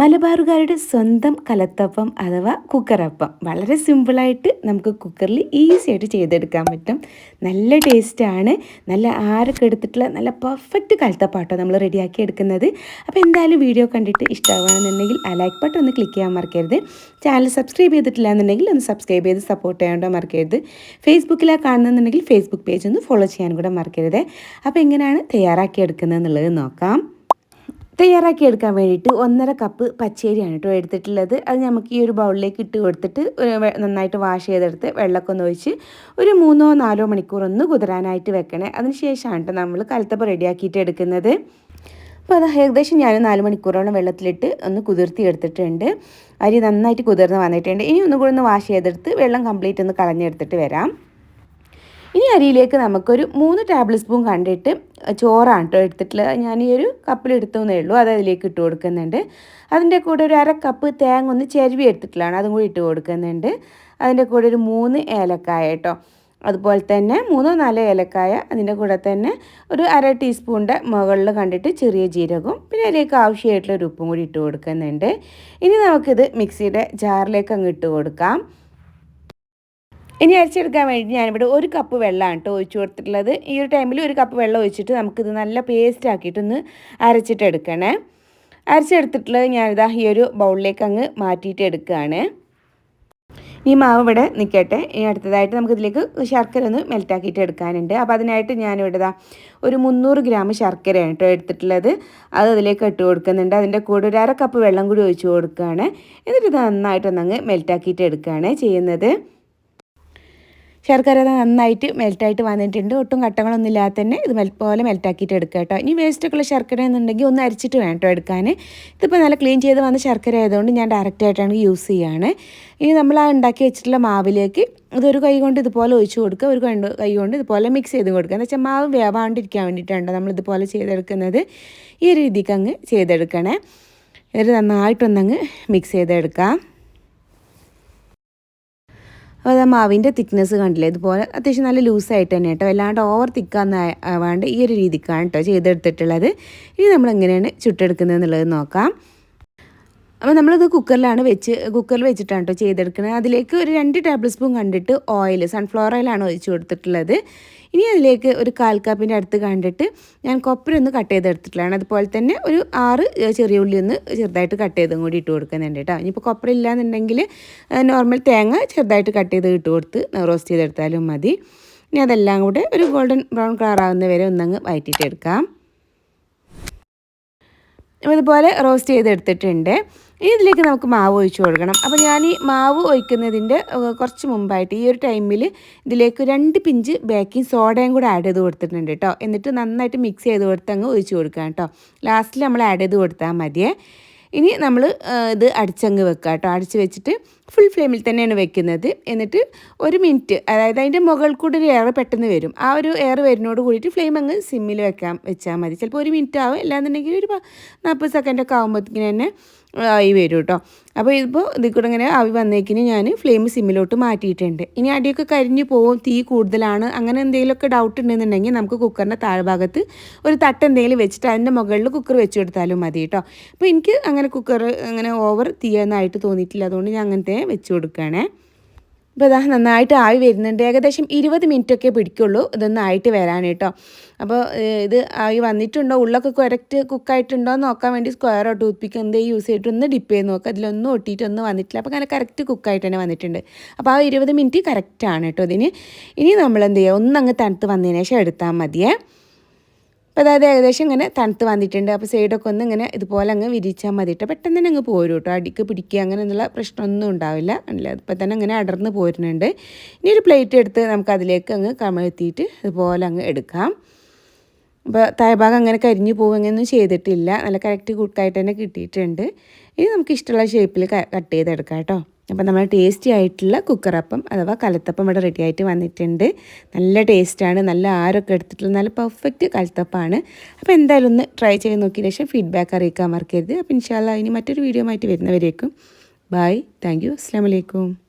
മലബാറുകാരുടെ സ്വന്തം കലത്തപ്പം അഥവാ കുക്കറപ്പം. വളരെ സിമ്പിളായിട്ട് നമുക്ക് കുക്കറിൽ ഈസി ആയിട്ട് ചെയ്തെടുക്കാൻ പറ്റും. നല്ല ടേസ്റ്റാണ് നല്ല ആരൊക്കെ എടുത്തിട്ടുള്ള നല്ല പെർഫെക്റ്റ് കലത്തപ്പാട്ടോ നമ്മൾ റെഡിയാക്കി എടുക്കുന്നത്. അപ്പോൾ എന്തായാലും വീഡിയോ കണ്ടിട്ട് ഇഷ്ടമാകുകയാണെന്നുണ്ടെങ്കിൽ ആ ലൈക്ക് ബട്ടൺ ഒന്ന് ക്ലിക്ക് ചെയ്യാൻ മറക്കരുത്. ചാനൽ സബ്സ്ക്രൈബ് ചെയ്തിട്ടില്ല എന്നുണ്ടെങ്കിൽ ഒന്ന് സബ്സ്ക്രൈബ് ചെയ്ത് സപ്പോർട്ട് ചെയ്യാണ്ടോ മറക്കരുത്. ഫേസ്ബുക്കിലാണ് കാണുന്നുണ്ടെങ്കിൽ ഫേസ്ബുക്ക് പേജ് ഒന്ന് ഫോളോ ചെയ്യാൻ കൂടെ മറക്കരുത്. അപ്പോൾ എങ്ങനെയാണ് തയ്യാറാക്കി എടുക്കുന്നത് എന്നുള്ളത് നോക്കാം. തയ്യാറാക്കി എടുക്കാൻ വേണ്ടിയിട്ട് ഒന്നര കപ്പ് പച്ചരിയാണ് കേട്ടോ എടുത്തിട്ടുള്ളത്. അത് നമുക്ക് ഈ ഒരു ബൗളിലേക്ക് ഇട്ട് കൊടുത്തിട്ട് നന്നായിട്ട് വാഷ് ചെയ്തെടുത്ത് വെള്ളമൊക്കെ ഒന്ന് ഒഴിച്ച് ഒരു മൂന്നോ നാലോ മണിക്കൂർ ഒന്ന് കുതിരാനായിട്ട് വെക്കണേ. അതിന് ശേഷമാണ് കേട്ടോ നമ്മൾ കലത്തപ്പം റെഡിയാക്കിയിട്ട് എടുക്കുന്നത്. അപ്പോൾ അത് ഏകദേശം ഞാൻ നാല് മണിക്കൂറോളം വെള്ളത്തിലിട്ട് ഒന്ന് കുതിർത്തി എടുത്തിട്ടുണ്ട്. അരി നന്നായിട്ട് കുതിർന്ന് വന്നിട്ടുണ്ട്. ഇനി ഒന്നുകൂടി ഒന്ന് വാഷ് ചെയ്തെടുത്ത് വെള്ളം കംപ്ലീറ്റ് ഒന്ന് കളഞ്ഞെടുത്തിട്ട് വരാം. ഇനി അരിയിലേക്ക് നമുക്കൊരു മൂന്ന് ടേബിൾ സ്പൂൺ കണ്ടിട്ട് ചോറാണ് കേട്ടോ എടുത്തിട്ടുള്ളത്. ഞാൻ ഈ ഒരു കപ്പിലെടുത്തേ ഉള്ളൂ. അത് അതിലേക്ക് ഇട്ട് കൊടുക്കുന്നുണ്ട്. അതിന്റെ കൂടെ ഒരു അര കപ്പ് തേങ്ങ ഒന്ന് ചെരുവി എടുത്തിട്ടുള്ളതാണ്. അതും കൂടി ഇട്ട് കൊടുക്കുന്നുണ്ട്. അതിന്റെ കൂടെ ഒരു മൂന്ന് ഏലക്കായ കേട്ടോ അതുപോലെ തന്നെ മൂന്നോ നാലോ ഏലക്കായ അതിന്റെ കൂടെ തന്നെ ഒരു അര ടീസ്പൂണിന്റെ മുകളിൽ കണ്ടിട്ട് ചെറിയ ജീരകവും പിന്നെ അതിലേക്ക് ആവശ്യമായിട്ടുള്ള ഒരു ഉപ്പും കൂടി ഇട്ട് കൊടുക്കുന്നുണ്ട്. ഇനി നമുക്കിത് മിക്സിയുടെ ജാറിലേക്ക് അങ്ങ് ഇട്ട് കൊടുക്കാം. ഇനി അരച്ചെടുക്കാൻ വേണ്ടി ഞാനിവിടെ ഒരു കപ്പ് വെള്ളമാണ് കേട്ടോ ഒഴിച്ചു കൊടുത്തിട്ടുള്ളത്. ഈ ഒരു ടൈമിൽ ഒരു കപ്പ് വെള്ളം ഒഴിച്ചിട്ട് നമുക്കിത് നല്ല പേസ്റ്റ് ആക്കിയിട്ടൊന്ന് അരച്ചിട്ട് എടുക്കണേ. അരച്ചെടുത്തിട്ടുള്ളത് ഞാനിതാ ഈ ഒരു ബൗളിലേക്ക് അങ്ങ് മാറ്റിയിട്ട് എടുക്കുകയാണ്. ഈ മാവ് ഇവിടെ നിൽക്കട്ടെ. ഇനി അടുത്തതായിട്ട് നമുക്കിതിലേക്ക് ശർക്കര ഒന്ന് മെൽറ്റാക്കിയിട്ട് എടുക്കാനുണ്ട്. അപ്പോൾ അതിനായിട്ട് ഞാനിവിടെ ഇതാ ഒരു മുന്നൂറ് ഗ്രാം ശർക്കരയാണ് കേട്ടോ എടുത്തിട്ടുള്ളത്. അത് അതിലേക്ക് ഇട്ട് കൊടുക്കുന്നുണ്ട്. അതിന്റെ കൂടെ ഒരു അര കപ്പ് വെള്ളം കൂടി ഒഴിച്ച് കൊടുക്കുകയാണ്. എന്നിട്ട് ഇത് നന്നായിട്ടൊന്നങ്ങ് മെൽറ്റാക്കിയിട്ട് എടുക്കുകയാണ് ചെയ്യുന്നത്. ശർക്കര നന്നായിട്ട് മെൽറ്റായിട്ട് വന്നിട്ടുണ്ട്. ഒട്ടും കട്ടങ്ങളൊന്നും ഇല്ലാതെ തന്നെ ഇത് പോലെ മെൽറ്റാക്കിയിട്ട് എടുക്കുക കേട്ടോ. ഇനി വേസ്റ്റൊക്കെയുള്ള ശർക്കര എന്നുണ്ടെങ്കിൽ ഒന്ന് അരിച്ചിട്ട് വേണം കേട്ടോ എടുക്കാൻ. ഇതിപ്പോൾ നല്ല ക്ലീൻ ചെയ്ത് വന്ന ശർക്കര ആയതുകൊണ്ട് ഞാൻ ഡയറക്റ്റായിട്ടാണ് യൂസ് ചെയ്യുകയാണ്. ഇനി നമ്മൾ ആ ഉണ്ടാക്കി വെച്ചിട്ടുള്ള മാവിലേക്ക് ഇതൊരു കൈ കൊണ്ട് ഇതുപോലെ ഒഴിച്ചു കൊടുക്കുക. ഒരു കൈ കൊണ്ട് ഇതുപോലെ മിക്സ് ചെയ്ത് കൊടുക്കുക. എന്ന് വെച്ചാൽ മാവ് വേവാണ്ടിരിക്കാൻ വേണ്ടിയിട്ടാണ് നമ്മൾ ഇതുപോലെ ചെയ്തെടുക്കുന്നത്. ഈ രീതിക്ക് അങ്ങ് ചെയ്തെടുക്കണേ. എന്നിട്ട് നന്നായിട്ടൊന്നങ്ങ് മിക്സ് ചെയ്തെടുക്കാം. അത് മാവിന്റെ തിക്നെസ് കണ്ടില്ലേ? ഇതുപോലെ അത്യാവശ്യം നല്ല ലൂസായിട്ട് തന്നെ കേട്ടോ. അല്ലാണ്ട് ഓവർ തിക്കാന്ന് ആവാണ്ട് ഈ ഒരു രീതിക്കാണ് കേട്ടോ ചെയ്തെടുത്തിട്ടുള്ളത്. ഇനി നമ്മൾ എങ്ങനെയാണ് ചുട്ടെടുക്കുന്നത് എന്നുള്ളത് നോക്കാം. അപ്പോൾ നമ്മളിത് കുക്കറിലാണ് വെച്ച് കുക്കറിൽ വെച്ചിട്ടാണ് കേട്ടോ ചെയ്തെടുക്കുന്നത് അതിലേക്ക് ഒരു രണ്ട് ടേബിൾ സ്പൂൺ കണ്ടിട്ട് ഓയിൽ സൺഫ്ലവർ ഓയിലാണ് ഒഴിച്ച് കൊടുത്തിട്ടുള്ളത്. ഇനി അതിലേക്ക് ഒരു കാൽ കപ്പിന്റെ അടുത്ത് കണ്ടിട്ട് ഞാൻ കൊപ്പരൊന്ന് കട്ട് ചെയ്തെടുത്തിട്ടുള്ളതാണ്. അതുപോലെ തന്നെ ഒരു ആറ് ചെറിയ ഉള്ളി ഒന്ന് ചെറുതായിട്ട് കട്ട് ചെയ്തും കൂടി ഇട്ട് കൊടുക്കുന്നുണ്ട് കേട്ടോ ഇനിയിപ്പോൾ കൊപ്പര ഇല്ലാന്നുണ്ടെങ്കിൽ നോർമൽ തേങ്ങ ചെറുതായിട്ട് കട്ട് ചെയ്ത് ഇട്ട് കൊടുത്ത് റോസ്റ്റ് ചെയ്തെടുത്താലും മതി. ഇനി അതെല്ലാം കൂടെ ഒരു ഗോൾഡൻ ബ്രൗൺ കളർ ആവുന്ന വരെ ഒന്നങ്ങ് വയറ്റിയിട്ടെടുക്കാം ഇതുപോലെ റോസ്റ്റ് ചെയ്തെടുത്തിട്ടുണ്ട്. ഇതിലേക്ക് നമുക്ക് മാവ് ഒഴിച്ചു കൊടുക്കണം. അപ്പോൾ ഞാൻ ഈ മാവ് ഒഴിക്കുന്നതിന്റെ കുറച്ച് മുമ്പായിട്ട് ഈ ഒരു ടൈമിൽ ഇതിലേക്ക് രണ്ട് പിഞ്ച് ബേക്കിംഗ് സോഡയും കൂടെ ആഡ് ചെയ്ത് കൊടുത്തിട്ടുണ്ട് കേട്ടോ എന്നിട്ട് നന്നായിട്ട് മിക്സ് ചെയ്ത് കൊടുത്ത് അങ്ങ് ഒഴിച്ചു കൊടുക്കാം കേട്ടോ ലാസ്റ്റിൽ നമ്മൾ ആഡ് ചെയ്ത് കൊടുത്താൽ മതിയേ. ഇനി നമ്മൾ ഇത് അടിച്ചങ്ങ് വെക്കുക കേട്ടോ അടിച്ച് വെച്ചിട്ട് ഫുൾ ഫ്ലെയിമിൽ തന്നെയാണ് വെക്കുന്നത്. എന്നിട്ട് ഒരു മിനിറ്റ് അതായത് അതിന്റെ മുകളിൽ കൂടെ ഒരു എയർ പെട്ടെന്ന് വരും. ആ ഒരു എയർ വരുന്നോട് കൂടിയിട്ട് ഫ്ലെയിം അങ്ങ് സിമ്മിൽ വെക്കാൻ വെച്ചാൽ മതി. ചിലപ്പോൾ ഒരു മിനിറ്റ് ആവും. അല്ലാന്നുണ്ടെങ്കിൽ ഒരു നാൽപ്പത് സെക്കൻഡൊക്കെ ആകുമ്പോഴത്തേക്കിന് തന്നെ ആയി വരും കേട്ടോ അപ്പോൾ ഇതിപ്പോൾ ഇതിൽ കൂടെ ഇങ്ങനെ ആവി വന്നേക്കിന് ഞാൻ ഫ്ലെയിം സിമ്മിലോട്ട് മാറ്റിയിട്ടുണ്ട്. ഇനി അടിയൊക്കെ കരിഞ്ഞു പോകും തീ കൂടുതലാണ് അങ്ങനെ എന്തെങ്കിലുമൊക്കെ ഡൗട്ട് ഉണ്ടെന്നുണ്ടെങ്കിൽ നമുക്ക് കുക്കറിന്റെ താഴ്ഭാഗത്ത് ഒരു തട്ട് എന്തെങ്കിലും വെച്ചിട്ട് അതിന്റെ മുകളിൽ കുക്കർ വെച്ച് കൊടുത്താലും മതി കേട്ടോ അപ്പോൾ എനിക്ക് അങ്ങനെ കുക്കർ അങ്ങനെ ഓവർ തീയെന്നായിട്ട് തോന്നിയിട്ടില്ല. അതുകൊണ്ട് ഞാൻ അങ്ങനത്തെ വെച്ച് കൊടുക്കുകയാണേ. അപ്പോൾ ഇതാ നന്നായിട്ട് ആവി വരുന്നുണ്ട്. ഏകദേശം ഇരുപത് മിനിറ്റൊക്കെ പിടിക്കുള്ളൂ ഇതൊന്നും ആയിട്ട് വരാൻ അപ്പോൾ ഇത് ആവി വന്നിട്ടുണ്ടോ? ഉള്ളൊക്കെ കറക്റ്റ് കുക്കായിട്ടുണ്ടോ എന്ന് നോക്കാൻ വേണ്ടി സ്ക്വയറോ ടൂത്ത് പിക്ക് എന്തേ യൂസ് ചെയ്തിട്ട് ഒന്ന് ഡിപ്പ് ചെയ്ത് നോക്കുക അതിലൊന്നും ഒട്ടിയിട്ടൊന്നും വന്നിട്ടില്ല. അപ്പോൾ അങ്ങനെ കറക്റ്റ് കുക്കായിട്ട് തന്നെ വന്നിട്ടുണ്ട്. അപ്പോൾ ആ ഇരുപത് മിനിറ്റ് കറക്റ്റാണ് കേട്ടോ ഇതിന്. ഇനി നമ്മൾ എന്ത് ചെയ്യുക? ഒന്നങ്ങ് തണുത്ത് വന്നതിന് ശേഷം എടുത്താൽ മതിയേ. അപ്പോൾ അതായത് ഏകദേശം ഇങ്ങനെ തണുത്ത് വന്നിട്ടുണ്ട്. അപ്പോൾ സൈഡൊക്കെ ഒന്ന് ഇങ്ങനെ ഇതുപോലെ അങ്ങ് വിരിച്ചാൽ മതി കേട്ടോ പെട്ടെന്ന് തന്നെ അങ്ങ് പോരും കേട്ടോ അടിക്ക് പിടിക്കുക അങ്ങനെയുള്ള പ്രശ്നമൊന്നും ഉണ്ടാവില്ല. അല്ല ഇപ്പം തന്നെ അങ്ങനെ അടർന്ന് പോരുന്നുണ്ട്. ഇനി ഒരു പ്ലേറ്റ് എടുത്ത് നമുക്ക് അതിലേക്ക് അങ്ങ് കമഴ്ത്തിയിട്ട് ഇതുപോലെ അങ്ങ് എടുക്കാം. അപ്പോൾ താഴ്ഭാഗം അങ്ങനെ കരിഞ്ഞു അങ്ങനെയൊന്നും ചെയ്തിട്ടില്ല. നല്ല കറക്റ്റ് കുക്കായിട്ട് തന്നെ കിട്ടിയിട്ടുണ്ട്. ഇനി നമുക്ക് ഇഷ്ടമുള്ള ഷേപ്പിൽ കട്ട് ചെയ്തെടുക്കാം കേട്ടോ അപ്പോൾ നമ്മൾ ടേസ്റ്റി ആയിട്ടുള്ള കുക്കറപ്പം അഥവാ കലത്തപ്പം ഇവിടെ റെഡി ആയിട്ട് വന്നിട്ടുണ്ട്. നല്ല ടേസ്റ്റാണ് നല്ല ആരൊക്കെ എടുത്തിട്ടുള്ള നല്ല പെർഫെക്റ്റ് കലത്തപ്പമാണ് അപ്പോൾ എന്തായാലും ഒന്ന് ട്രൈ ചെയ്ത് നോക്കിയതിന് ശേഷം ഫീഡ്ബാക്ക് അറിയിക്കാൻ മറക്കരുത്. അപ്പോൾ ഇൻഷാല്ല ഇനി മറ്റൊരു വീഡിയോ ആയിട്ട് വരുന്നവരേക്കും. ബായ് താങ്ക് യു അസ്സാം വലൈക്കും